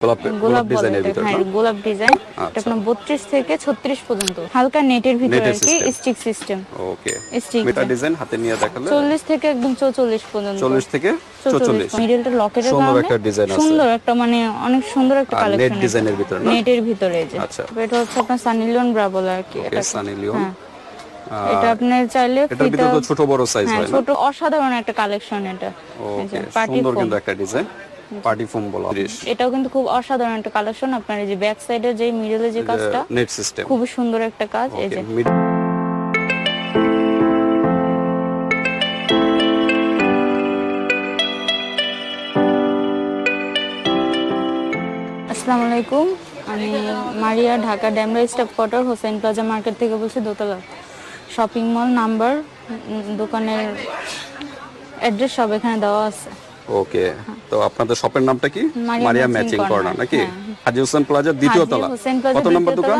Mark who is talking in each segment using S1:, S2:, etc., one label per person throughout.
S1: গোলাপ ডিজাইনের ভিতর
S2: হ্যাঁ ডিজাইন এটা
S1: আচ্ছা।
S2: থেকে ছত্রিশ পর্যন্ত। হালকা নেটের ভিতরে আর কি স্টিক সিস্টেম
S1: ওকে
S2: স্টিক
S1: মেটা ডিজাইন হাতে নিয়ে দেখালে?
S2: চল্লিশ থেকে একদম চৌচল্লিশ পর্যন্ত।
S1: চল্লিশ থেকে চৌচল্লিশ।
S2: মিডলটা লকেটের
S1: সুন্দর একটা ডিজাইন আছে।
S2: সুন্দর একটা মানে অনেক সুন্দর একটা কালেকশন
S1: ভিতরে না?
S2: নেটের ভিতরে যে।
S1: আচ্ছা।
S2: এটা হচ্ছে আপনার ব্রা বলে আর কি এটা হ্যাঁ। এটা আপনার চাইলে
S1: তো ছোট বড় সাইজ
S2: হ্যাঁ
S1: হয়
S2: ছোট অসাধারণ একটা কালেকশন এটা।
S1: ওকে সুন্দর কিন্তু একটা ডিজাইন পার্টি ফোম বলা
S2: এটাও কিন্তু খুব অসাধারণ একটা কালেকশন আপনার এই যে ব্যাক সাইডে যে মিডলে যে কাজটা
S1: নেট সিস্টেম
S2: খুবই সুন্দর একটা কাজ এই যে। আসসালামু আলাইকুম। আমি Maria Dhaka Demra staff quarter Hossain plaza market থেকে বলছি দোতলা। শপিং মল নাম্বার দোকানের অ্যাড্রেস সব এখানে দেওয়া আছে।
S1: ওকে তো আপনাদের শপের নামটা কি?
S2: মারিয়া ম্যাচিং
S1: কর্নার, নাকি?
S2: হ্যাঁ।
S1: হাজি হোসেন প্লাজা দ্বিতীয় তলা। কত নম্বর দোকান?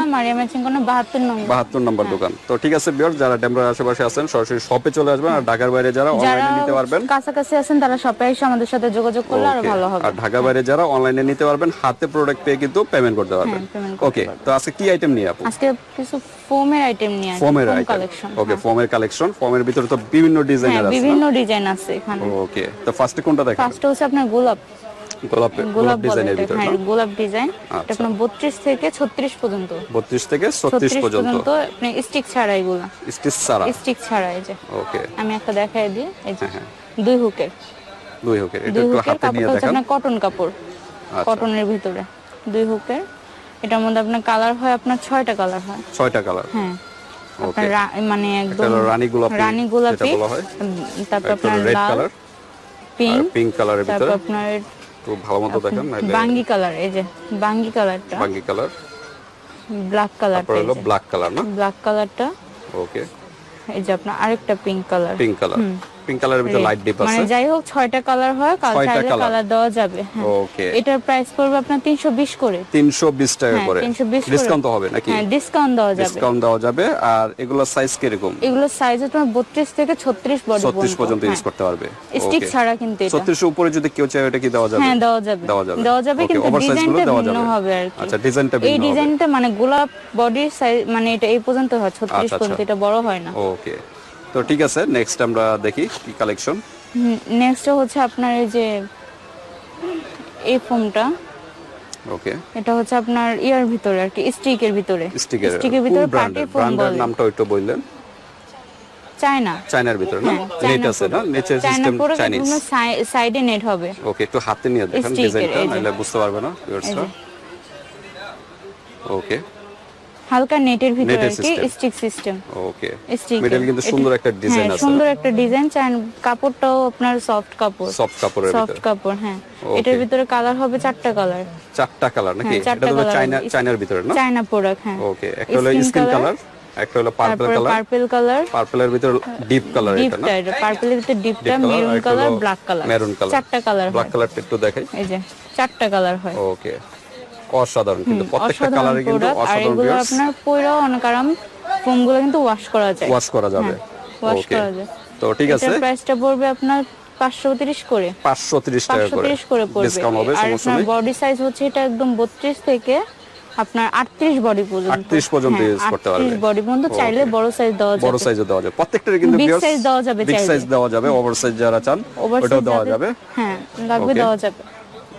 S2: বাহাত্তর নম্বর।
S1: নম্বর দোকান। তো ঠিক আছে বিয়ার যারা ডেমরার আশেপাশে আছেন সরাসরি শপে চলে আসবেন আর ঢাকার বাইরে যারা অনলাইনে নিতে পারবেন।
S2: কাছাকাছি আছেন তারা শপে এসে আমাদের সাথে যোগাযোগ করলে
S1: আরও
S2: ভালো হবে।
S1: আর ঢাকা বাইরে যারা অনলাইনে নিতে পারবেন হাতে প্রোডাক্ট পেয়ে কিন্তু পেমেন্ট করতে পারবেন।
S2: হ্যাঁ, করতে
S1: ওকে তো আজকে কি আইটেম নিয়ে আপু?
S2: আজকে কিছু ফোমের আইটেম নিয়ে আসি
S1: ফোমের
S2: কালেকশন
S1: ওকে ফোমের কালেকশন ফোমের ভিতরে তো বিভিন্ন
S2: হ্যাঁ
S1: ডিজাইনের আছে
S2: বিভিন্ন ডিজাইন আছে এখানে।
S1: ওকে তো ফার্স্টে কোনটা দেখেন
S2: ফার্স্ট হচ্ছে আপনার গোলাপ।
S1: গোলাপ
S2: গোলাপ
S1: ডিজাইনের ভিতরে
S2: হ্যাঁ গোলাপ ডিজাইন।
S1: আচ্ছা।
S2: এটা আপনার বত্রিশ থেকে ছত্রিশ পর্যন্ত।
S1: 32 থেকে 36 পর্যন্ত।
S2: আপনি স্টিক ছাড়া এগুলা।
S1: স্টিচ সারা
S2: স্টিক ছাড়া এই যে।
S1: ওকে
S2: আমি একটা দেখাই দিই এই যে।
S1: হ্যাঁ,
S2: দুই হুকের।
S1: দুই হোকে এটা একটু হাতে নিয়ে দেখান।
S2: আপনার কটন কাপড়
S1: আচ্ছা।
S2: কটনের ভিতরে। দুই হুকের। এটার মধ্যে আপনার কালার হয় আপনার ছয়টা কালার হয়।
S1: ছয়টা কালার
S2: হ্যাঁ। মানে একদম
S1: রানী গোলাপি,
S2: রানী গোলাপি
S1: হয়।
S2: তারপর আপনার লাল
S1: কালার
S2: পিঙ্ক
S1: পিঙ্ক কালারের
S2: তারপর
S1: ভিতরে।
S2: আপনার
S1: একটু ভালো মতো দেখেন না
S2: বাঙ্গি কালার এই যে বাঙ্গি কালারটা
S1: বাঙ্গি কালার
S2: ব্ল্যাক কালার
S1: তারপর হলো ব্ল্যাক কালার না?
S2: ব্ল্যাক কালারটা
S1: ওকে
S2: এই যে আপনার আরেকটা pink colour
S1: pink colour pink কালারের ভিতরে লাইট ডিপ
S2: মানে যাই হোক ছয়টা কালার হয় কাল চাইলে কালার দেওয়া যাবে হ্যাঁ।
S1: ওকে
S2: এটার প্রাইস পড়বে আপনার তিনশো বিশ করে।
S1: 320 টাকা
S2: হ্যাঁ,
S1: করে। ডিসকাউন্ট হবে নাকি?
S2: হ্যাঁ ডিসকাউন্ট দেওয়া যাবে।
S1: ডিসকাউন্ট দেওয়া যাবে। আর এগুলোর সাইজ কীরকম?
S2: এগুলোর সাইজ তোমার বত্রিশ থেকে ছত্রিশ বডি
S1: 36 পর্যন্ত ইউজ করতে পারবে।
S2: স্টিক ছাড়া কিন্তু এটা।
S1: 36 এর উপরে যদি কেউ চায় এটা কি দেওয়া যাবে?
S2: হ্যাঁ দেওয়া যাবে।
S1: দেওয়া যাবে।
S2: দেওয়া যাবে কিন্তু ডিজাইনটা ভিন্ন হবে আর কি।
S1: আচ্ছা ডিজাইনটা
S2: এই
S1: ভিন্ন হবে।
S2: ডিজাইনটা মানে গোলাপ বডির সাইজ মানে এটা এই পর্যন্ত হয় ছত্রিশ
S1: আচ্ছা,
S2: পর্যন্ত এটা বড় হয় না।
S1: ওকে তো ঠিক আছে নেক্সট আমরা দেখি কি কালেকশন
S2: নেক্সট হচ্ছে আপনার এই যে এই ফোমটা
S1: ওকে
S2: এটা হচ্ছে আপনার ইয়ার ভিতরে আর কি স্টিকের ভিতরে।
S1: স্টিকের
S2: স্টিকের ভিতরে পার্টি ফোম
S1: ব্র্যান্ডের নামটা একটু বললেন।
S2: চায়না।
S1: চায়নার ভিতরে না?
S2: হ্যাঁ,
S1: নেট আছে না? নেচের সিস্টেম চাইনিজ
S2: সাইডে নেট হবে।
S1: ওকে একটু হাতে নিয়ে দেখেন ডিজাইনটা নাহলে বুঝতে পারবে না ভিউয়ার্সরা ওকে
S2: হালকা নেটের ভিতরে আর কি stick system
S1: okay
S2: stick
S1: material কিন্তু সুন্দর একটা ডিজাইন আছে।
S2: সুন্দর একটা ডিজাইন চান কাপড়টাও আপনার সফট কাপড়।
S1: সফট কাপড়ের
S2: সফট কাপড় হ্যাঁ। এটার ভিতরে কালার হবে চারটা কালার
S1: চারটা কালার নাকি?
S2: হ্যাঁ,
S1: এটা তো চায়না চায়নার ভিতরে না?
S2: চায়না প্রোডাক্ট হ্যাঁ।
S1: ওকে একটা হলো স্কিন কালার একটা হলো পার্পল কালার
S2: পার্পল কালার
S1: পার্পলের ভিতরে ডিপ কালার এটা না?
S2: এটা পার্পলের ভিতরে ডিপটা maroon colour black colour
S1: maroon colour।
S2: চারটা কালার
S1: ব্ল্যাক কালারটা একটু দেখাই।
S2: এই যে চারটা কালার হয়।
S1: ওকে অসাধারণ কিন্তু প্রত্যেকটা কালারে কিন্তু অসাধারণ ভিউয়ার্স
S2: আপনার পয়রাও অনেক ফোমগুলো কিন্তু ওয়াশ করা যায়।
S1: ওয়াশ করা যাবে।
S2: ওয়াশ করা যায়।
S1: তো ঠিক আছে।
S2: প্রাইসটা পড়বে আপনার করে।
S1: 530 টাকা
S2: পাঁচশো
S1: করে
S2: তিরিশ করে পড়বে।
S1: ডিসকাউন্ট হবে সমস্যা নেই।
S2: বডি সাইজ হচ্ছে এটা একদম বত্রিশ থেকে আপনার আটত্রিশ বডি পর্যন্ত।
S1: 38 পর্যন্ত use করতে পারবে।
S2: বডি পর্যন্ত চাইলে বড় সাইজ দেওয়া
S1: বড়
S2: যাবে
S1: দেওয়া যাবে। প্রত্যেকটারে কিন্তু viewers
S2: দেওয়া যাবে
S1: বিগ সাইজ দেওয়া যাবে ওভার সাইজ যারা চান
S2: ওভার
S1: ওটাও দেওয়া যাবে।
S2: হ্যাঁ লাগবে দেওয়া যাবে।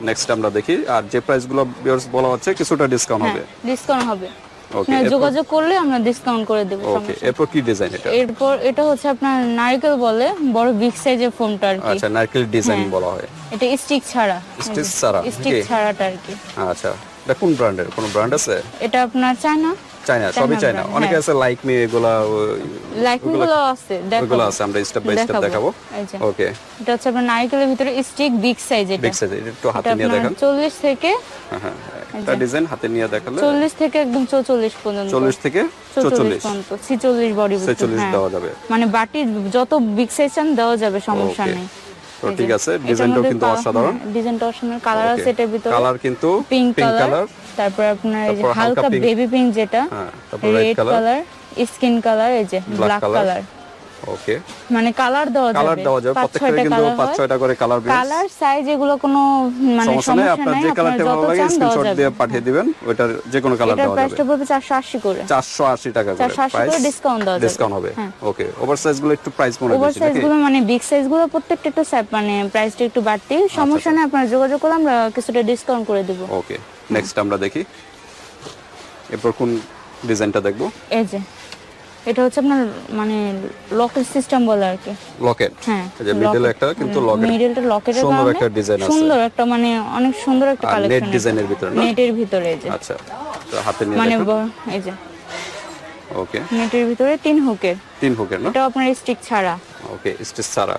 S1: নেক্সট আমরা দেখি। আর যে প্রাইসগুলো ভিউয়ার্স বলা হচ্ছে কিছুটা ডিসকাউন্ট
S2: হ্যাঁ
S1: হবে।
S2: ডিসকাউন্ট হবে।
S1: ওকে
S2: যোগাযোগ করলে আমরা ডিসকাউন্ট করে দেব
S1: ওকে এরপর কি ডিজাইন এটা?
S2: এরপর এটা হচ্ছে আপনার নারকেল বলে বড় বিগ সাইজের ফোমটা আর কি।
S1: আচ্ছা নারকেল ডিজাইন
S2: হ্যাঁ।
S1: বলা হয়।
S2: এটা স্টিক ছাড়া।
S1: স্টিক ছাড়া
S2: স্টিক? ছাড়াটা আর কি।
S1: আচ্ছা। এটা কোন ব্র্যান্ডের? কোন ব্র্যান্ড আছে?
S2: এটা আপনার চায়না।
S1: চায়না সবই চায়না। অনেকে
S2: হ্যাঁ।
S1: আছে লাইক মি এগুলা
S2: লাইকিংগুলো আছে দেখো
S1: ওগুলো আছে আমরা স্টেপ বাই স্টেপ দেখাবো। ওকে
S2: এটা হচ্ছে আপনার নারকেলের ভিতরে স্টিক বিগ সাইজ এটা।
S1: বিগ সাইজ একটু হাতে নিয়ে
S2: আপনার
S1: দেখান।
S2: চল্লিশ থেকে
S1: হ্যাঁ হ্যাঁ ডিজাইন হাতে নিয়ে দেখালে
S2: চল্লিশ থেকে একদম চৌচল্লিশ পর্যন্ত।
S1: চল্লিশ থেকে
S2: চৌচল্লিশ
S1: চৌচল্লিশ।
S2: পর্যন্ত ছিচল্লিশ বডি
S1: ছেচল্লিশ দেওয়া যাবে।
S2: মানে বাটি যত বিগ সাইজ চান দেওয়া যাবে সমস্যা নেই।
S1: তো ঠিক আছে ডিজাইনটাও কিন্তু অসাধারণ।
S2: ডিজাইনটা অসাধারণ। কালার আছে এটার ভিতরে।
S1: কালার কিন্তু
S2: পিঙ্ক কালার তারপর আপনার এই যে
S1: হালকা
S2: বেবি পিঙ্ক যেটা
S1: হ্যাঁ তারপর রেড কালার
S2: স্কিন কালার এই যে ব্ল্যাক কালার
S1: ওকে
S2: মানে কালার দেওয়া যাবে।
S1: কালার দেওয়া যাবে প্রত্যেকটা কিন্তু পাঁচ ছয়টা করে কালার বেস
S2: কালার সাইজ এগুলো কোনো মানে
S1: সমস্যা নেই আপনার যে কালারটা ভালো লাগে স্ক্রিনশট দিয়ে পাঠিয়ে দিবেন ওইটার যে কোনো কালার দেওয়া যাবে।
S2: প্রাইসটা পড়বে চারশো আশি করে।
S1: চারশো আশি টাকা করে
S2: 480 করে discount দেওয়া যাবে।
S1: ডিসকাউন্ট হবে।
S2: হ্যাঁ।
S1: ওকে ওভার সাইজগুলো একটু প্রাইস মনে
S2: ওভার
S1: বেশি
S2: সাইজগুলো মানে বিগ সাইজগুলো প্রত্যেকটা একটু মানে প্রাইসটা একটু বাড়তি।
S1: আচ্ছা,
S2: সমস্যা নেই আপনার যোগাযোগ করলে আমরা কিছুটা ডিসকাউন্ট করে দিব।
S1: ওকে নেক্সট আমরা দেখি। এরপর কোন ডিজাইনটা দেখব?
S2: এই যে। এটা হচ্ছে আপনার মানে লকেট সিস্টেম বলে আর কি।
S1: লকেট
S2: হ্যাঁ
S1: যে মিডল একটা কিন্তু লকেট
S2: মিডলটা লকেটের
S1: সুন্দর একটা ডিজাইন আছে।
S2: সুন্দর একটা মানে অনেক সুন্দর একটা
S1: কালেকশন নেট ডিজাইনের ভিতরে না?
S2: নেটের ভিতরে এই যে।
S1: আচ্ছা তো হাতে নিয়ে
S2: মানে এই যে।
S1: ওকে
S2: নেটের ভিতরে তিন হুকের
S1: তিন হুকের না?
S2: এটা আপনার স্টিক ছাড়া।
S1: ওকে স্টিক ছাড়া।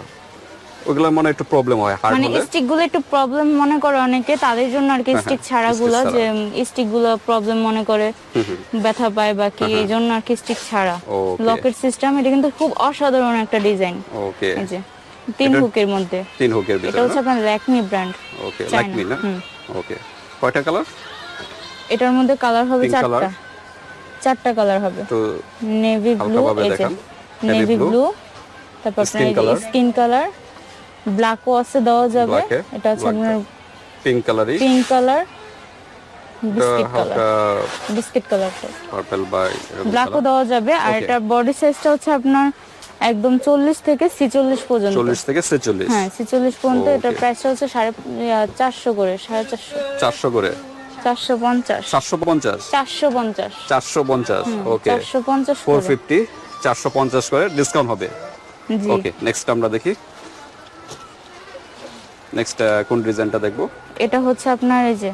S1: ওগুলো মনে একটু প্রবলেম হয় হার্ড
S2: মানে স্টিকগুলো একটু প্রবলেম মনে করে অনেকে তাদের জন্য আর কি স্টিক ছাড়া গুলো যে স্টিকগুলো প্রবলেম মনে করে ব্যথা পায় বা কি এই জন্য আর কি স্টিক ছাড়া। লকেট সিস্টেম এটা কিন্তু খুব অসাধারণ একটা ডিজাইন
S1: ওকে
S2: এই যে তিন হুকের মধ্যে।
S1: তিন হুকের
S2: এটা হচ্ছে আপনার Lakme brand
S1: okay
S2: China,
S1: like me না। ওকে কয়টা কালার
S2: এটার মধ্যে কালার হবে চারটা। চারটা কালার হবে।
S1: তো
S2: নেভি ব্লু এই যে নেভি ব্লু তারপর আপনার স্কিন কালার ব্ল্যাকও আছে দেওয়া যাবে। এটা হচ্ছে আপনার
S1: পিঙ্ক কালারই
S2: pink colour biscuit colour
S1: purple বা
S2: ব্ল্যাকও। দেওয়া যাবে আর এটা বডি সাইজটা হচ্ছে আপনার একদম চল্লিশ থেকে ছিচল্লিশ পর্যন্ত।
S1: চল্লিশ থেকে ছেচল্লিশ।
S2: হ্যাঁ ছিচল্লিশ পর্যন্ত. এটার প্রাইসটা হচ্ছে সাড়ে চারশো করে সাড়ে চারশো।
S1: চারশো করে।
S2: চারশো পঞ্চাশ।
S1: চারশো পঞ্চাশ।
S2: চারশো পঞ্চাশ।
S1: চারশো পঞ্চাশ। ওকে
S2: চারশো পঞ্চাশ
S1: ফোর
S2: করে
S1: ফিফটি চারশো পঞ্চাশ করে ডিসকাউন্ট হবে। ওকে নেক্সট আমরা দেখি। নেক্সট কোন ডিজাইনটা দেখব?
S2: এটা হচ্ছে আপনার এই যে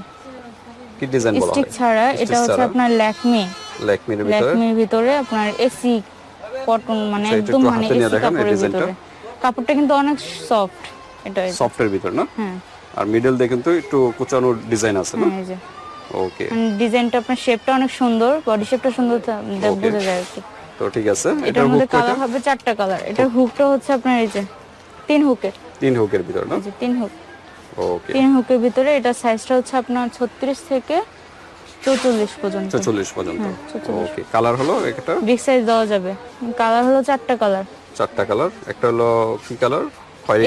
S1: কি ডিজাইন বলা
S2: স্টিক ছাড়া এটা হচ্ছে আপনার ল্যাকমি।
S1: ল্যাকমির ভিতরে?
S2: ল্যাকমির ভিতরে আপনার এসি কটন মানে
S1: আচ্ছা,
S2: একদম মানে এসি কাপড়ের ভিতরে। কাপড়টা কিন্তু অনেক সফট এটা।
S1: সফটের ভিতর না?
S2: হ্যাঁ।
S1: আর মিডল দিয়ে কিন্তু একটু কুচানোর ডিজাইন আছে না?
S2: হ্যাঁ এই যে।
S1: ওকে
S2: ডিজাইনটা আপনার শেপটা অনেক সুন্দর বডি শেপটা সুন্দর তা- বোঝা যায়
S1: তো ঠিক আছে
S2: এটার
S1: এটার
S2: মধ্যে কালার হবে চারটা কালার এটার হুকটা হচ্ছে আপনার এই যে তিন হুকের
S1: তিন হুকের ভিতর না?
S2: তিন হুক।
S1: ওকে
S2: তিন হুকের ভিতরে এটা সাইজটা হচ্ছে আপনার ছত্রিশ থেকে চৌচল্লিশ পর্যন্ত।
S1: ছেচল্লিশ পর্যন্ত।
S2: হ্যাঁ, 44
S1: ওকে কালার হলো একটা?
S2: বিগ সাইজ দেওয়া যাবে। কালার হলো চারটা কালার
S1: চারটা কালার একটা হলো কি কালার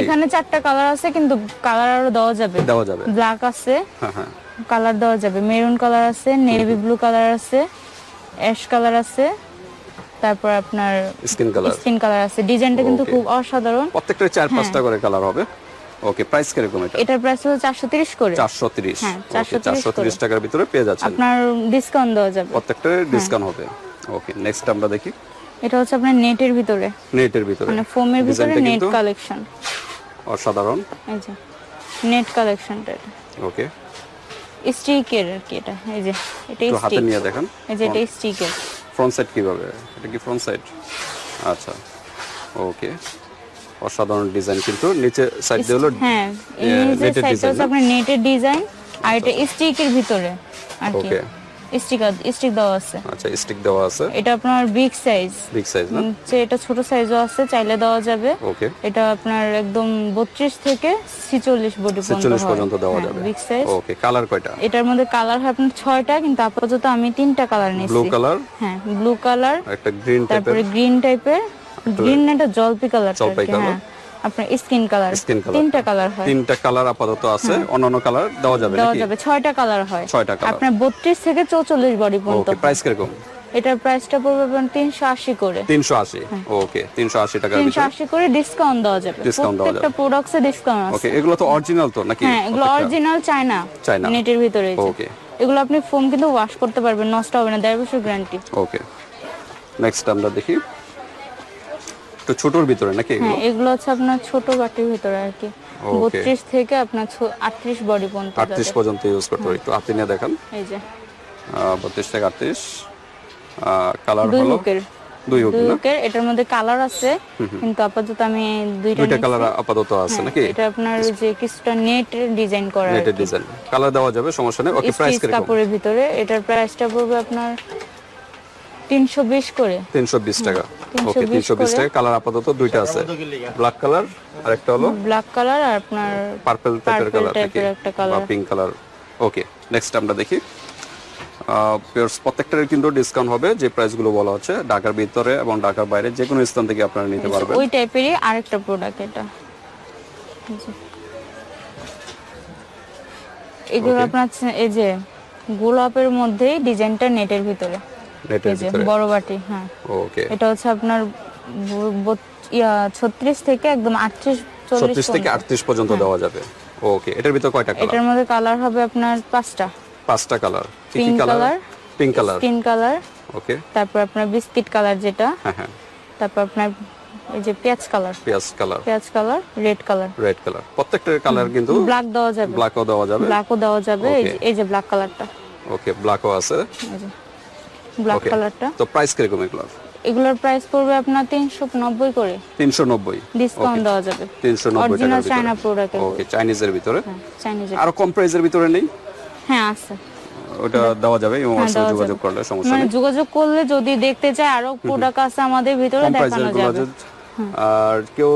S2: এখানে চারটা কালার আছে কিন্তু কালার আরও দেওয়া যাবে।
S1: দেওয়া যাবে।
S2: ব্ল্যাক আছে।
S1: হ্যাঁ হ্যাঁ।
S2: কালার দেওয়া যাবে। মেরুন কালার আছে নেভি ব্লু কালার আছে অ্যাশ কালার আছে। তারপর আপনার
S1: স্কিন কালার
S2: স্কিন কালার আছে। ডিজাইনটা কিন্তু খুব অসাধারণ।
S1: প্রত্যেকটা চার পাঁচটা করে কালার হবে। ওকে প্রাইস কীরকম এটা?
S2: এটার প্রাইস হলো চারশো তিরিশ করে।
S1: চারশো তিরিশ।
S2: হ্যাঁ, 430
S1: চারশো টাকার ভিতরে পেয়ে যাচ্ছেন।
S2: আপনার ডিসকাউন্ট দেওয়া যাবে।
S1: প্রত্যেকটা ডিসকাউন্ট হবে। ওকে নেক্সট আমরা দেখি।
S2: এটা হচ্ছে আপনার নেটের ভিতরে।
S1: নেটের ভিতরে।
S2: মানে ফোমের ভিতরে নেট কালেকশন
S1: অসাধারণ।
S2: এই যে নেট কালেকশনটা এটা।
S1: ওকে
S2: স্টিকের আর কি এটা। এই যে এটা
S1: একটু হাতে
S2: স্টিক
S1: নিয়ে দেখান।
S2: এই যে এটা স্টিকের
S1: ফ্রন্ট সাইড কীভাবে? এটা কি ফ্রন্ট সাইড আচ্ছা ওকে অসাধারণ ডিজাইন কিন্তু। নিচে সাইড দিয়ে হলো
S2: হ্যাঁ
S1: নেটের design
S2: আপনার নেটের ডিজাইন আর এটা স্টিকের ভিতরে আর কি।
S1: Okay.
S2: স্টিক স্টিক দেওয়া আছে।
S1: আচ্ছা স্টিক দেওয়া আছে।
S2: এটা আপনার বিগ সাইজ
S1: বিগ সাইজ না?
S2: এটা ছোট সাইজও আছে চাইলে দেওয়া যাবে।
S1: ওকে
S2: এটা আপনার একদম বত্রিশ থেকে ছিচল্লিশ বডি
S1: ছেচল্লিশ পর্যন্ত দেওয়া যাবে।
S2: বিগ সাইজ
S1: ওকে কালার কয়টা?
S2: এটার মধ্যে কালার হয় আপনার ছয়টা কিন্তু আপাতত আমি তিনটা কালার নিয়েছি।
S1: ব্লু কালার
S2: হ্যাঁ ব্লু কালার
S1: একটা গ্রিন টাইপের
S2: তারপরে গ্রিন টাইপের গ্রিন এটা জলপি কালার
S1: জলপাই colour।
S2: হ্যাঁ আপনার স্কিন কালার
S1: Skin color।
S2: তিনটা কালার হয়।
S1: তিনটা কালার আপাতত আছে অন্যান্য কালার দেওয়া যাবে
S2: দেওয়া যাবে ছয়টা কালার হয়।
S1: ছয়টা কালার
S2: আপনার বত্রিশ থেকে চৌচল্লিশ বডি পর্যন্ত।
S1: ওকে প্রাইস কীরকম?
S2: এটার প্রাইসটা পড়বে আপনার তিনশো আশি করে।
S1: তিনশো আশি? ওকে তিনশো আশি টাকার
S2: তিনশো আশি করে ডিসকাউন্ট দেওয়া যাবে।
S1: Discount দেওয়া
S2: প্রত্যেকটা প্রোডাক্টসে ডিসকাউন্ট আছে।
S1: ওকে এগুলো তো অরিজিনাল তো নাকি?
S2: হ্যাঁ এগুলো অরিজিনাল চায়না
S1: China।
S2: নেটের ভিতরে
S1: ওকে
S2: এগুলো আপনি ফোম কিন্তু ওয়াশ করতে পারবেন নষ্ট হবে না দেড় বছর গ্যারান্টি
S1: ওকে নেক্সট আমরা দেখি। একটু ছোটর ভিতরে নাকি এগুলো?
S2: হ্যাঁ এগুলো হচ্ছে আপনার ছোট বাটির ভিতরে আর কি।
S1: Okay.
S2: বত্রিশ থেকে আপনার আটত্রিশ বডি পর্যন্ত
S1: আটত্রিশ
S2: যাবে।
S1: পর্যন্ত ইউজ করতে হবে। একটু হাতে নিয়ে দেখান।
S2: এই যে।
S1: বত্রিশ থেকে আটত্রিশ। কালার হলো? দুই না?
S2: হুকের এটার মধ্যে কালার আছে কিন্তু আপাতত আমি দুইটা
S1: দুইটা কালার আপাতত আছে
S2: হ্যাঁ,
S1: নাকি?
S2: এটা আপনার যে কিছুটা নেট ডিজাইন করা
S1: নেটের ডিজাইন কালার দেওয়া যাবে সমস্যা নেই। ওকে প্রাইস কীরকম?
S2: কাপড়ের ভিতরে। এটার প্রাইসটা পড়বে আপনার তিনশো বিশ করে।
S1: তিনশো বিশ টাকা।
S2: 320
S1: ওকে তিনশো বিশ
S2: করে।
S1: টাকা। কালার আপাতত দুইটা আছে। ব্ল্যাক কালার আর একটা হলো
S2: ব্ল্যাক কালার আর আপনার
S1: পার্পল টাইপের কালার
S2: একটা
S1: বা পিঙ্ক কালার। ওকে নেক্সট আমরা দেখি। প্রত্যেকটার কিন্তু ডিসকাউন্ট হবে যে প্রাইসগুলো বলা হচ্ছে। ঢাকার ভিতরে এবং ঢাকার বাইরে যে কোনো স্থান থেকে আপনারা নিতে পারবেন।
S2: ওই টাইপেরই আরেকটা প্রোডাক্ট এটা। এগুলো আপনার এই যে গোলাপের মধ্যেই ডিজাইনটা নেটের ভিতরে।
S1: নেটের ভিতরে।
S2: বড় বাটি হ্যাঁ।
S1: ওকে।
S2: এটা হচ্ছে আপনার ব- বত- ইয়া ছত্রিশ থেকে একদম আটত্রিশ চল্লিশ
S1: ছত্রিশ থেকে
S2: পর্যন্ত।
S1: আটত্রিশ পর্যন্ত দেওয়া যাবে। ওকে এটার ভিতরে কয়টা কালার
S2: এটার মধ্যে কালার হবে আপনার পাঁচটা।
S1: পাঁচটা কালার কি কি colour pink colour
S2: skin colour
S1: okay.
S2: তারপর আপনার বিস্কিট কালার যেটা
S1: হ্যাঁ হ্যাঁ।
S2: তারপর আপনার এই যে পেঁয়াজ কালার
S1: পেঁয়াজ কালার
S2: পেঁয়াজ colour red colour
S1: red colour প্রত্যেকটার কালার কিন্তু
S2: ব্ল্যাক দেওয়া যাবে।
S1: ব্ল্যাকও দেওয়া যাবে।
S2: ব্ল্যাকও দেওয়া যাবে। এই যে- ব্ল্যাক কালারটা
S1: ওকে ব্ল্যাকও আছে।
S2: ব্ল্যাক কালারটা
S1: তো প্রাইস কীরকম এগুলোর?
S2: এগুলোর প্রাইস পড়বে আপনার তিনশো নব্বই করে।
S1: তিনশো নব্বই?
S2: ডিসকাউন্ট দেওয়া যাবে।
S1: তিনশো নব্বই
S2: অরিজিনাল চায়না প্রোডাক্ট
S1: ওকে চাইনিজের ভিতরে?
S2: চাইনিজ
S1: আরও কম প্রাইসের ভিতরে নেই?
S2: হ্যাঁ আছে।
S1: ওটা দেওয়া যাবে এবং
S2: হ্যাঁ,
S1: হোয়াটসঅ্যাপে যোগাযোগ করলে সমস্যা
S2: মানে
S1: নেই।
S2: যোগাযোগ করলে যদি দেখতে চায় আরও প্রোডাক্ট আছে আমাদের ভিতরে দেখানো যাবে।
S1: আর কেউ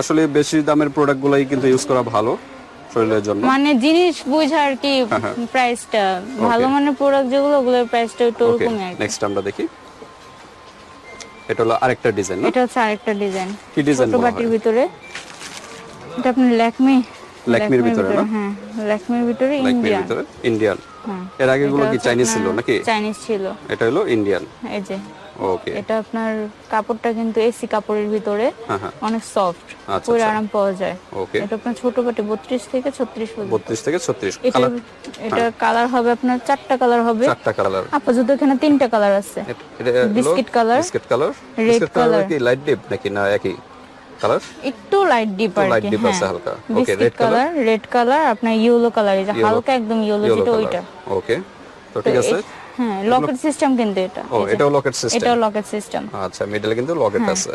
S1: আসলে বেশি দামের প্রোডাক্ট গুলাই কিন্তু ইউজ করা ভালো। শরীরের জন্য?
S2: মানে জিনিস বুঝা আর কি
S1: হ্যাঁ,
S2: প্রাইসটা ভালো মানের প্রোডাক্ট যেগুলো ওগুলোর প্রাইসটা একটু
S1: ওকে
S2: ওরকমই আর
S1: নেক্সট আমরা দেখি। এটা হলো আরেকটা ডিজাইন না?
S2: এটা হচ্ছে আরেকটা ডিজাইন
S1: কি ডিজাইন
S2: বাটির ভিতরে। এটা আপনার ল্যাকমি।
S1: ল্যাকমির ভিতরে না?
S2: হ্যাঁ ল্যাকমির ভিতরে ইন্ডিয়ান
S1: ভিতরে ইন্ডিয়ান
S2: হ্যাঁ।
S1: এর আগে গুলো কি চাইনিজ ছিল নাকি?
S2: চাইনিজ ছিল।
S1: এটা হলো ইন্ডিয়ান
S2: এই যে।
S1: ওকে
S2: এটা আপনার কাপড়টা কিন্তু এসি কাপড়ের ভিতরে
S1: হ্যাঁ হ্যাঁ।
S2: অনেক সফট
S1: আচ্ছা,
S2: পরে
S1: আচ্ছা।
S2: আরাম পাওয়া যায়।
S1: ওকে
S2: এটা আপনার ছোট বাটি বত্রিশ থেকে ছত্রিশ পর্যন্ত।
S1: বত্রিশ থেকে ছত্রিশ।
S2: এটা
S1: কালার
S2: এটা কালার হবে আপনার চারটা কালার হবে।
S1: চারটা কালার
S2: আপাতত এখানে তিনটা কালার আছে। Biscuit colour
S1: biscuit colour biscuit colour কি লাইট ডিপ নাকি না একই কালার
S2: একটু লাইট ডিপ আর
S1: আছে
S2: হ্যাঁ।
S1: হালকা। Okay,
S2: biscuit colour red colour আপনার ইয়েলো কালার এই যে হালকা একদম ইয়েলো যেটা ওইটা।
S1: ওকে তো ঠিক আছে।
S2: হ্যাঁ লকেট সিস্টেম কিন্তু এটা।
S1: ও এটাও লকেট সিস্টেম
S2: এটাও লকেট সিস্টেম
S1: আচ্ছা মিডলে কিন্তু লকেট
S2: হ্যাঁ।
S1: আছে।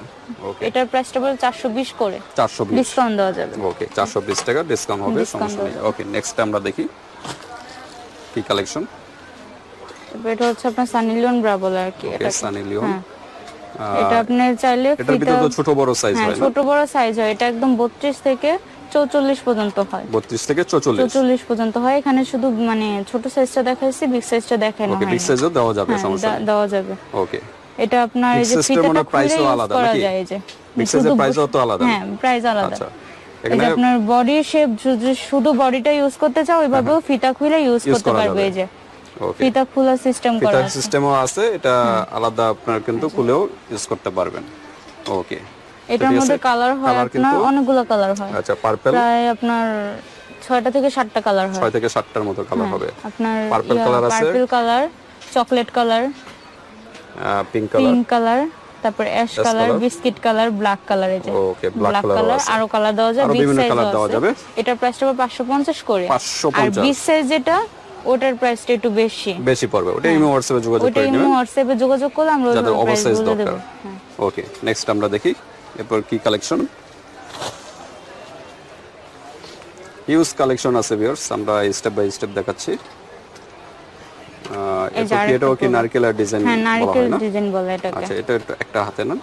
S1: ওকে
S2: এটার প্রাইসটা বলে চারশো বিশ করে।
S1: চারশো বিশ।
S2: ডিসকাউন্ট দেওয়া যাবে।
S1: ওকে চারশো বিশ টাকা ডিসকাউন্ট হবে সমস্যা নেই। ওকে নেক্সট আমরা দেখি কি কালেকশন
S2: এটা হচ্ছে আপনার সানি লিওন ব্রা বলে আর কি এটা
S1: সানি লিওন
S2: এটা আপনি চাইলে
S1: তো ছোট বড় সাইজ
S2: হ্যাঁ
S1: হয়
S2: ছোট বড় সাইজ হয়। এটা একদম বত্রিশ থেকে চৌচল্লিশ পর্যন্ত হয়।
S1: বত্রিশ থেকে চৌচল্লিশ।
S2: চৌচল্লিশ পর্যন্ত হয়। এখানে শুধু মানে ছোট সাইজটা দেখাইছি বিগ সাইজটা
S1: ওকে
S2: হয়।
S1: বিগ সাইজও দেওয়া যাবে
S2: হ্যাঁ
S1: সমস্যা
S2: দেওয়া যাবে।
S1: ওকে
S2: এটা আপনার এই যে ফিতাটা
S1: হয়
S2: খুলে
S1: price ও
S2: use
S1: আলাদা নাকি?
S2: যে।
S1: বিগ সাইজের প্রাইসও তো আলাদা।
S2: হ্যাঁ প্রাইস আলাদা।
S1: আচ্ছা। এখানে
S2: আপনার বডি শেপ যদি শুধু বডিটা ইউজ করতে চাও ওইভাবেও ফিতা খুলে ইউজ করতে পারবে এই যে। ফিতা খোলা সিস্টেম করা আছে।
S1: সিস্টেমও আছে। এটা আলাদা আপনার কিন্তু খুলেও ইউজ করতে পারবেন। ওকে
S2: এটার মধ্যে কালার হয় আপনার অনেকগুলো কালার হয়।
S1: আচ্ছা পার্পল
S2: প্রায় আপনার ছয়টা থেকে সাতটা কালার হয়।
S1: ছয় থেকে সাতটার মতো কালার হবে।
S2: আপনার
S1: Purple colour আছে?
S2: Purple colour chocolate colour
S1: pink colour
S2: pink colour তারপর ash colour biscuit colour black colour এই যে।
S1: Black
S2: ব্ল্যাক কালার আরও কালার দেওয়া যায় বিগ সাইজ
S1: দেওয়া যাবে?
S2: এটার প্রাইসটা হবে 550 করে।
S1: 550
S2: আর বিগ সাইজ যেটা ওটার প্রাইসটা একটু বেশি।
S1: বেশি পড়বে। ওটা ইমো হোয়াটসঅ্যাপে যোগাযোগ
S2: ওটা ইমো হোয়াটসঅ্যাপে যোগাযোগ করলে আমরা ওই প্রাইস বলে দেব। হ্যাঁ।
S1: ওকে নেক্সট আমরা দেখি এরপর কি কালেকশন ইউজ কালেকশন আছে ভিউয়ার্স আমরা স্টেপ বাই স্টেপ দেখাচ্ছি।
S2: যে
S1: কি এটাও কি
S2: product।
S1: নারকেলের ডিজাইন
S2: হ্যাঁ নারকেল
S1: হয়
S2: ডিজাইন বলে এটাকে।
S1: আচ্ছা এটা একটা- একটা হাতে না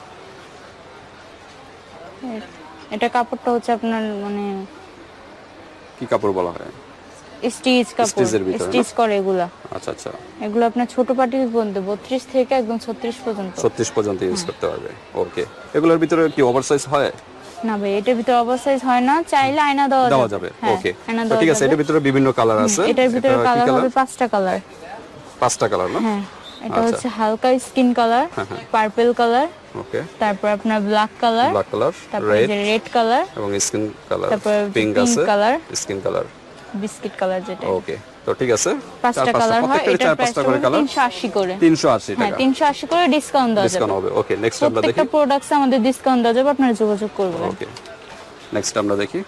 S2: এটা কাপড়টা হচ্ছে আপনার মানে
S1: কি কাপড় বলা হয়?
S2: স্টিচ কাপড়? স্টিচ করে এগুলা।
S1: আচ্ছা আচ্ছা।
S2: এগুলো আপনার ছোট পাটি পর্যন্ত বত্রিশ থেকে একদম ছত্রিশ পর্যন্ত।
S1: ছত্রিশ পর্যন্ত ইউজ করতে পারবে ওকে। এগুলোর ভিতরে কি ওভারসাইজ হয়?
S2: না ভাই এটার ভিতরে অবসাইজ হয় না। চাইলে আয়না দেওয়া
S1: দেওয়া যাবে।
S2: হ্যাঁ,
S1: ওকে। ঠিক আছে এটার ভিতরে বিভিন্ন কালার আছে।
S2: এটার ভিতরে কালার
S1: কালার
S2: হবে পাঁচটা কালার
S1: পাঁচটা কালার না?
S2: হ্যাঁ এটা
S1: আচ্ছা।
S2: হচ্ছে হালকা skin colour. Purple colour
S1: okay.
S2: তারপর আপনার ব্ল্যাক কালার
S1: ব্ল্যাক কালার
S2: তারপর
S1: রেড
S2: কালার
S1: এবং স্কিন কালার
S2: তারপর
S1: pink
S2: color।
S1: Skin colour
S2: biscuit colour যেটা।
S1: ওকে তো ঠিক আছে।
S2: পাঁচটা কালার হয়
S1: চার পাঁচটা করে কালার।
S2: তিনশো আশি করে।
S1: তিনশো আশি
S2: হ্যাঁ
S1: টাকা।
S2: তিনশো আশি করে ডিসকাউন্ট দেওয়া যাবে।
S1: ডিসকাউন্ট হবে। ওকে নেক্সট আমরা দেখি।
S2: প্রত্যেকটা প্রোডাক্টস আমাদের ডিসকাউন্ট দেওয়া যাবে আপনারা যোগাযোগ করবেন।
S1: ওকে নেক্সট আমরা দেখি।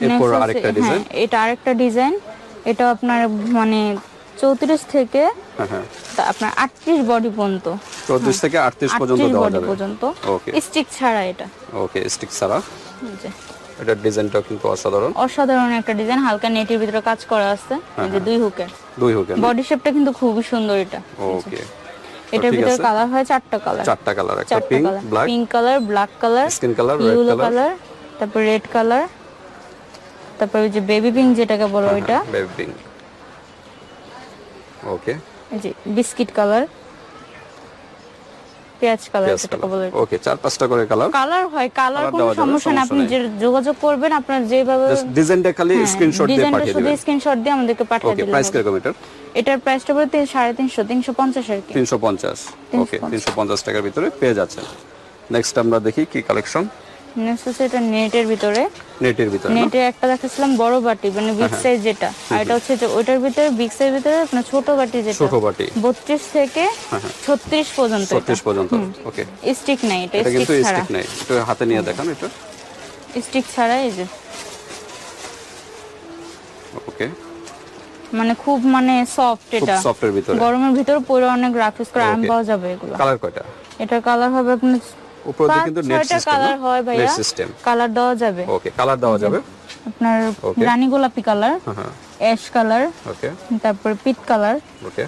S1: এরপর আরেকটা
S2: হ্যাঁ,
S1: ডিজাইন
S2: এটা আরেকটা ডিজাইন এটা আপনার মানে চৌত্রিশ থেকে
S1: হ্যাঁ হ্যাঁ।
S2: তা- আপনার আটত্রিশ বডি পর্যন্ত।
S1: চৌত্রিশ থেকে আটত্রিশ পর্যন্ত দেওয়া যাবে।
S2: পর্যন্ত।
S1: ওকে
S2: স্টিক ছাড়া এটা।
S1: ওকে স্টিক ছাড়া।
S2: যে।
S1: এটার ডিজাইনটাও কিন্তু অসাধারণ।
S2: অসাধারণ একটা ডিজাইন হালকা নেটের ভিতরে কাজ করা আছে
S1: হ্যাঁ,
S2: এই যে দুই হুকের।
S1: দুই হোক
S2: বডি শেপটা কিন্তু খুবই সুন্দর এটা।
S1: ওকে
S2: এটার ভিতরে কালার হয় চারটা কালার
S1: চারটা কালার একটা pink
S2: colour
S1: black
S2: pink colour black colour
S1: skin colour red colour
S2: colour তারপর রেড কালার তারপর ওই যে বেবি পিঙ্ক যেটাকে বলো ওইটা।
S1: বেবি পিঙ্ক ওকে
S2: এই যে বিস্কিট কালার পেঁয়াজ কালার যেটাকে বলে
S1: ওকে চার পাঁচটা করে কালার
S2: কালার হয় কালার কোনো সমস্যা না আপনি যে যোগাযোগ করবেন আপনার যেভাবে
S1: ডিজাইনটা খালি স্ক্রিনশট দিয়ে
S2: ডিজাইনটা
S1: পাঠিয়ে
S2: শুধু
S1: দিবেন।
S2: স্ক্রিনশট দিয়ে আমাদেরকে পাঠিয়ে
S1: ওকে প্রাইস কীরকম এটার?
S2: এটার প্রাইসটা বলে তিন সাড়ে তিনশো তিনশো পঞ্চাশ আর কি।
S1: তিনশো পঞ্চাশ। ওকে তিনশো পঞ্চাশ টাকার ভিতরে পেয়ে যাচ্ছে নেক্সট আমরা দেখি কি কালেকশন
S2: নেক্সট হচ্ছে এটা নেটের ভিতরে।
S1: নেটের ভিতরে
S2: নেটে একটা দেখাচ্ছিলাম বড় বাটি মানে বিগ
S1: হ্যাঁ,
S2: সাইজ যেটা। আর এটা হচ্ছে যে ওইটার ভিতরে বিগ সাইজ ভিতরে আপনার ছোট বাটি যেটা।
S1: ছোট বাটি।
S2: বত্রিশ থেকে ছত্রিশ পর্যন্ত
S1: ছত্রিশ পর্যন্ত ওকে।
S2: স্টিক নাই এটা
S1: এটা
S2: স্টিক ছাড়া।
S1: স্টিক নেই। একটু হাতে নিয়ে দেখান এটা।
S2: স্টিক ছাড়া এই যে।
S1: ওকে।
S2: মানে খুব মানে সফট এটা।
S1: সফটের ভিতরে।
S2: গরমের ভিতরে পরে অনেক গ্রাফিক্স করে আরাম পাওয়া যাবে এগুলো।
S1: কালার কয়টা?
S2: এটার কালার হবে আপনার
S1: উপরে কিন্তু নেট সিস্টেম
S2: কালার হয় ভাইয়া।
S1: সিস্টেম
S2: কালার দেওয়া যাবে।
S1: ওকে কালার দেওয়া যাবে।
S2: আপনার রানী গোলাপি কালার অ্যাশ কালার
S1: ওকে
S2: তারপর পিট colour
S1: okay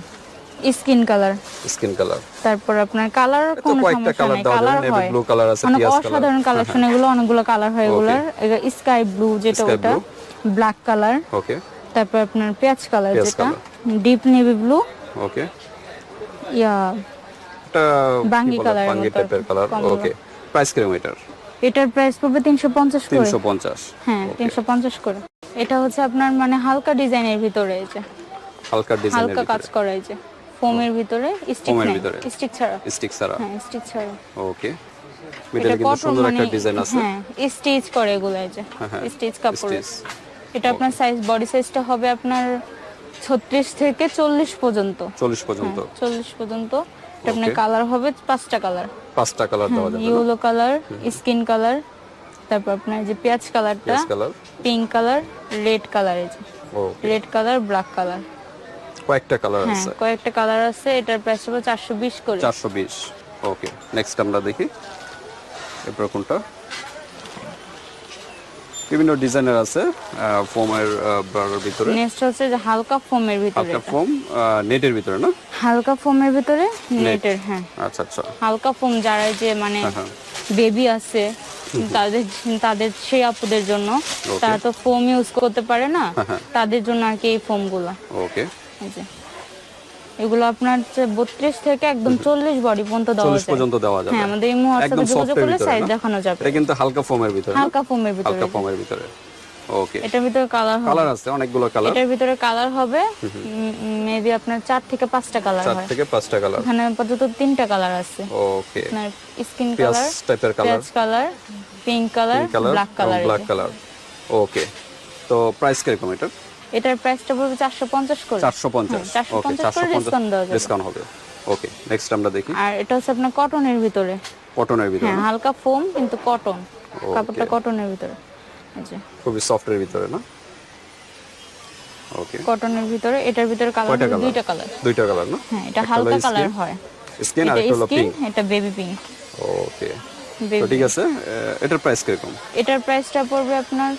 S2: skin colour
S1: skin colour
S2: তারপর আপনার কালার কোনো
S1: কয়েকটা
S2: সমস্যা
S1: colour
S2: colour
S1: navy blue colour আছে পিয়াজ কালার
S2: অসাধারণ কালেকশন এগুলো অনেকগুলো কালার হয় এগুলার। স্কাই ব্লু যেটা ওটা ব্ল্যাক কালার
S1: ওকে
S2: তারপর আপনার পেঁয়াজ কালার যেটা deep navy blue
S1: okay
S2: yeah
S1: এটা
S2: বাঙ্গি
S1: টাইপের কালার ওকে প্রাইস কীরকম এটার?
S2: এটার প্রাইস পড়বে করে। হ্যাঁ তিনশো পঞ্চাশ করে। এটা হচ্ছে আপনার মানে হালকা ডিজাইনের ভিতরে এই যে।
S1: হালকা ডিজাইনের
S2: হালকা কাজ করা এই যে। ফোমের ভিতরে স্টিক। স্টিক ছাড়া।
S1: স্টিক ছাড়া।
S2: হ্যাঁ স্টিক ছাড়া।
S1: ওকে মিডলে কিন্তু সুন্দর
S2: মানে
S1: একটা ডিজাইন আছে।
S2: হ্যাঁ স্টিচ করে এগুলো এই যে।
S1: হ্যাঁ, হ্যাঁ,
S2: স্টিচ কাপড়ে। এটা আপনার সাইজ বডি সাইজটা হবে আপনার ছত্রিশ থেকে চল্লিশ পর্যন্ত।
S1: চল্লিশ পর্যন্ত।
S2: চল্লিশ পর্যন্ত। এটা আপনার কালার হবে পাঁচটা কালার
S1: পাঁচটা কালার দেওয়া যাবে
S2: ইয়েলো কালার স্কিন কালার তারপর আপনার যে পেঁয়াজ কালারটা পিঙ্ক কালার রেড কালার এই রেড কালার ব্ল্যাক কালার
S1: কয়েকটা কালার
S2: হ্যাঁ
S1: আছে।
S2: কয়েকটা কালার আছে এটার প্রাইস হবে চারশো বিশ করে।
S1: চারশো বিশ। ওকে নেক্সট আমরা দেখি। এরপর কোনটা? বিভিন্ন ডিজাইনের আছে ফোমের ব্রার ভিতরে।
S2: নেক্সট হচ্ছে যে হালকা ফোমের ভিতরে।
S1: হালকা ফোম নেটের ভিতরে না?
S2: হালকা ফোমের ভিতরে নেটের হ্যাঁ।
S1: আচ্ছা আচ্ছা।
S2: হালকা ফোম যারা যে মানে
S1: হ্যাঁ, হ্যাঁ।
S2: বেবি আছে তাদের তাদের সেই আপুদের জন্য তারা তো ফোম ইউজ করতে পারে না
S1: হ্যাঁ,
S2: তাদের জন্য আর কি এই ফোমগুলা
S1: ওকে
S2: এগুলো আপনার বত্রিশ থেকে একদম চল্লিশ বডি পর্যন্ত দেওয়া
S1: চল্লিশ পর্যন্ত দেওয়া যাবে।
S2: হ্যাঁ আমাদের এই হোয়াটসঅ্যাপে যোগাযোগ করলে সাইজ দেখানো যাবে।
S1: এটা কিন্তু হালকা ফোমের ভিতরে
S2: হালকা ফোমের ভিতরে।
S1: হালকা ফোমের ভিতরে। ওকে
S2: এটার ভিতরে কালার হবে।
S1: কালার আছে অনেকগুলো কালার
S2: এটার ভিতরে কালার হবে মেবি আপনার চার থেকে পাঁচটা কালার হয়।
S1: থেকে পাঁচটা কালার
S2: এখানে আপাতত তিনটা কালার আছে।
S1: ওকে
S2: আপনার স্কিন কালার
S1: টাইপের colour
S2: colour pink colour black colour
S1: black colour okay তো প্রাইস কীরকম এটা
S2: এটার প্রাইসটা পড়বে চারশো পঞ্চাশ করে।
S1: চারশো পঞ্চাশ।
S2: হ্যাঁ, চারশো
S1: ওকে
S2: পঞ্চাশ
S1: চারশো
S2: করে
S1: পঞ্চাশ
S2: ডিসকাউন্ট দেওয়া
S1: ডিসকাউন্ট হবে। ওকে নেক্সট আমরা দেখি।
S2: আর এটা হচ্ছে আপনার কটনের ভিতরে।
S1: কটনের ভিতরে
S2: হ্যাঁ হালকা ফোম কিন্তু কটন কাপড়টা কটনের ভিতরে। যে।
S1: খুবই সফটের ভিতরে না? ওকে
S2: কটনের ভিতরে এটার ভিতরে কালার দুইটা কালার
S1: দুইটা কালার না?
S2: হ্যাঁ এটা হালকা কালার হয়।
S1: স্কিন আর
S2: এটা
S1: পিঙ্ক
S2: এটা বেবি পিঙ্ক
S1: ওকে তো ঠিক আছে এটার প্রাইস কীরকম?
S2: এটার প্রাইসটা পড়বে আপনার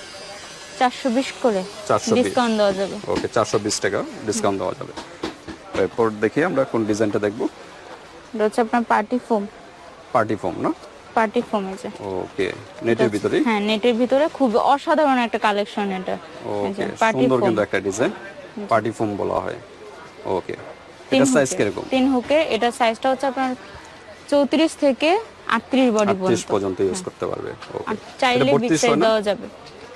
S2: চারশো বিশ করে
S1: 420
S2: ডিসকাউন্ট দেওয়া যাবে।
S1: ওকে চারশো বিশ টাকা ডিসকাউন্ট দেওয়া যাবে। এরপর দেখি আমরা কোন ডিজাইনটা দেখব।
S2: এটা হচ্ছে আপনার পার্টি ফোম।
S1: পার্টি ফর্ম না?
S2: পার্টি ফোম যে।
S1: ওকে নেটের ভিতরেই?
S2: হ্যাঁ নেটের ভিতরে খুব অসাধারণ একটা কালেকশন এটা।
S1: ওকে সুন্দর কিন্তু একটা ডিজাইন। পার্টি ফোম বলা হয়। ওকে এটা সাইজ কীরকম?
S2: তিন হুকের এটা সাইজটা হচ্ছে আপনার চৌত্রিশ থেকে আটত্রিশ বডি
S1: আটত্রিশ
S2: পর্যন্ত।
S1: ইউজ করতে পারবে। ওকে
S2: আর চাইলে বিগ সাইজ দেওয়া যাবে।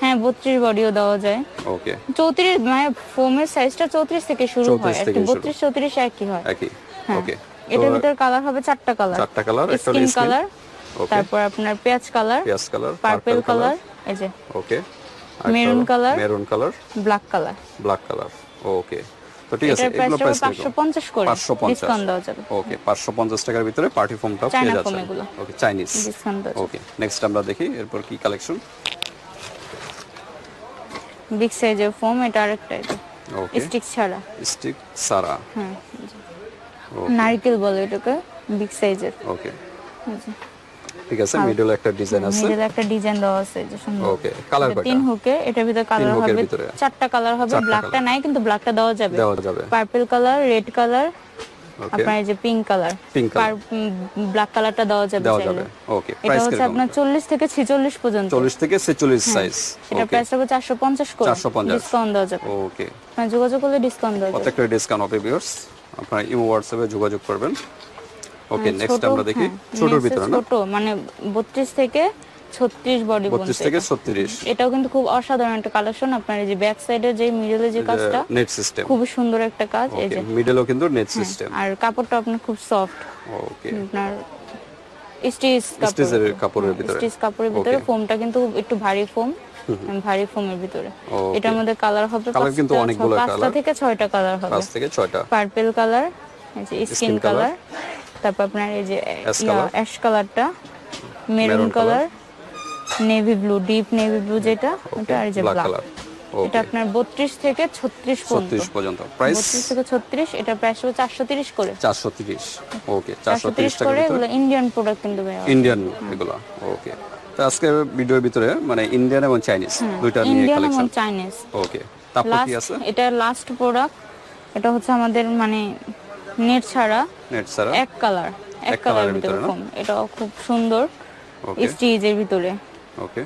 S2: হ্যাঁ বত্রিশ বডিও দেওয়া যায়।
S1: ওকে।
S2: চৌত্রিশ মানে ফোমের সাইজটা চৌত্রিশ থেকে শুরু হয়।
S1: শুরু।
S2: বত্রিশ চৌত্রিশ একই হয়।
S1: একই।
S2: হ্যাঁ।
S1: ওকে।
S2: এটার ভিতরে কালার হবে চারটা কালার
S1: চারটা কালার একটা
S2: স্কিন কালার তারপর আপনার পেঁয়াজ কালার
S1: পেঁয়াজ কালার
S2: পার্পল কালার এই যে।
S1: Okay.
S2: Maroon colour।
S1: Maroon colour
S2: black colour
S1: black colour okay. তো ঠিক আছে এগুলো
S2: প্রাইস
S1: প্রাইস
S2: পাঁচশো পঞ্চাশ করে।
S1: পঞ্চাশ।
S2: ডিসকাউন্ট দেওয়া যাবে।
S1: ওকে পাঁচশো পঞ্চাশ টাকার ভিতরে পার্টি ফোমটা
S2: China
S1: পেয়ে যাচ্ছে okay Chinese
S2: discount
S1: okay next আমরা দেখি এরপর কি কালেকশন
S2: বিগ সাইজের ফোম এটা আরেকটা এটা।
S1: ওকে
S2: স্টিক ছাড়া।
S1: স্টিক সারা
S2: হ্যাঁ। নারকেল বলে এটাকে বিগ সাইজের।
S1: ওকে ঠিক আছে মিডল একটা ডিজাইন আছে।
S2: মিডলে একটা ডিজাইন দেওয়া আছে যে সুন্দর।
S1: ওকে কালার
S2: এটা
S1: কয়টা?
S2: তিন হুকে এটার ভিতরে কালার হবে। চারটা কালার হবে ব্ল্যাকটা নাই কিন্তু ব্ল্যাকটা দেওয়া যাবে।
S1: দেওয়া যাবে।
S2: Purple colour red colour. আপনার এই যে পিঙ্ক কালার। ব্ল্যাক কালারটা দেওয়া যাবে
S1: দেওয়া যাবে। ওকে
S2: এটা হচ্ছে আপনার চল্লিশ থেকে ছিচল্লিশ পর্যন্ত।
S1: চল্লিশ থেকে ছেচল্লিশ সাইজ
S2: এটা প্রাইস হবে চারশো পঞ্চাশ করে।
S1: 450
S2: ডিসকাউন্ট দেওয়া যাবে।
S1: ওকে
S2: আপনার যোগাযোগ করলে ডিসকাউন্ট দেওয়া যাবে।
S1: প্রত্যেকটা ডিসকাউন্ট হবে ভিউয়ার্স আপনারা ইমো হোয়াটসঅ্যাপে যোগাযোগ করবেন। ওকে
S2: হ্যাঁ,
S1: নেক্সট
S2: ছোট,
S1: আমরা দেখি
S2: হ্যাঁ,
S1: ছোটর ভিতরে
S2: ছোট মানে বত্রিশ থেকে ছত্রিশ বডি
S1: বত্রিশ থেকে ছত্রিশ।
S2: এটাও কিন্তু খুব অসাধারণ একটা কালেকশন আপনার এই যে ব্যাক সাইডে যে মিডলে যে কাজটা
S1: নেট সিস্টেম
S2: খুবই সুন্দর একটা কাজ এই যে।
S1: মিডলও কিন্তু নেট সিস্টেম
S2: আর কাপড়টা আপনার খুব সফট
S1: ওকে
S2: আপনার স্টিচ
S1: স্টিচের কাপড়ের ভিতরে।
S2: স্টিচ কাপড়ের ভিতরে। ফোমটা কিন্তু একটু ভারী ফোম ভারী ফোমের ভিতরে। এটার মধ্যে কালার হবে
S1: Colour কিন্তু
S2: পাঁচটা,
S1: অনেকগুলো
S2: পাঁচটা
S1: colour।
S2: থেকে ছয়টা কালার হবে।
S1: পাঁচ থেকে ছয়টা।
S2: পার্পল কালার এই যে স্কিন কালার তারপর আপনার এই যে অ্যাশ কালারটা maroon colour navy blue deep navy blue যেটা ওটা আর যে
S1: ব্ল্যাক কালার
S2: এটা আপনার বত্রিশ থেকে ছত্রিশ পর্যন্ত।
S1: ছত্রিশ পর্যন্ত। প্রাইস
S2: বত্রিশ থেকে ছত্রিশ এটা প্রাইস হবে চারশো তিরিশ করে।
S1: চারশো তিরিশ। ওকে চারশো
S2: চারশো
S1: তিরিশ
S2: তিরিশ
S1: টাকার
S2: করে এগুলো ইন্ডিয়ান প্রোডাক্ট কিন্তু ভাইয়া।
S1: ইন্ডিয়ান এগুলো। ওকে তো আজকে ভিডিওর ভিতরে মানে ইন্ডিয়ান এবং চাইনিজ দুইটা নিয়ে কালেকশন
S2: ইন্ডিয়ান এবং চাইনিজ
S1: ওকে তারপর কি আছে?
S2: এটা লাস্ট প্রোডাক্ট এটা হচ্ছে আমাদের মানে নেট ছাড়া
S1: নেট ছাড়া?
S2: এক কালার এক কালারের ভিতরে এটাও খুব সুন্দর।
S1: ওকে
S2: স্টিচের ভিতরে।
S1: ওকে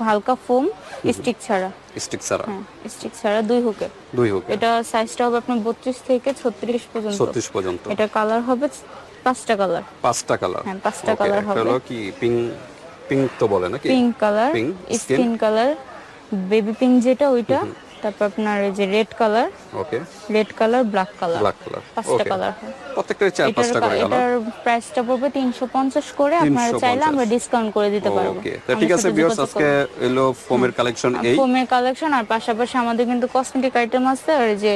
S2: হালকা ফোম স্টিক ছাড়া।
S1: স্টিক ছাড়া।
S2: হ্যাঁ স্টিক ছাড়া দুই হুকে।
S1: দুই হোক।
S2: এটা সাইজটা হবে আপনার বত্রিশ থেকে ছত্রিশ পর্যন্ত।
S1: ছত্রিশ পর্যন্ত।
S2: এটা কালার হবে পাঁচটা কালার।
S1: পাঁচটা কালার।
S2: হ্যাঁ, পাঁচটা কালার হবে।
S1: হলো কি পিঙ্ক পিঙ্ক তো বলে নাকি?
S2: Pink colour
S1: pink
S2: skin? Colour baby pink যেটা ওইটা। তারপর আপনার এই যে red colour
S1: okay
S2: red colour black colour
S1: black colour
S2: পাঁচটা কালার
S1: প্রত্যেকটা চার পাঁচটা করে কালার
S2: এটার প্রাইসটা পড়বে তিনশো পঞ্চাশ করে আপনারা চাইলে আমরা ডিসকাউন্ট করে দিতে পারব।
S1: ওকে তো ঠিক আছে ভিউয়ার্স আজকে এলো ফোমের কালেকশন এই।
S2: ফোমের কালেকশন আর পাশাপাশি আমাদের কিন্তু কসমেটিক আইটেম আছে আর যে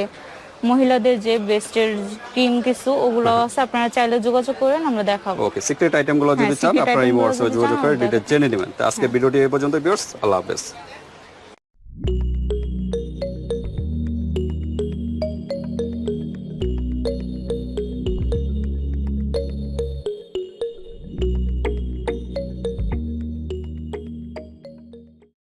S2: মহিলাদের যে বেস্টের ক্রিম কিছু ওগুলো আছে আপনারা চাইলে যোগাযোগ করেন আমরা দেখাবো।
S1: ওকে সিক্রেট আইটেমগুলো যদি
S2: হ্যাঁ,
S1: চান আপনারা এই হোয়াটসঅ্যাপে যোগাযোগ করে ডিটেইলস জেনে নেবেন। তো আজকে ভিডিওটি এই পর্যন্ত ভিউয়ার্স আল্লাহ হাফেজ।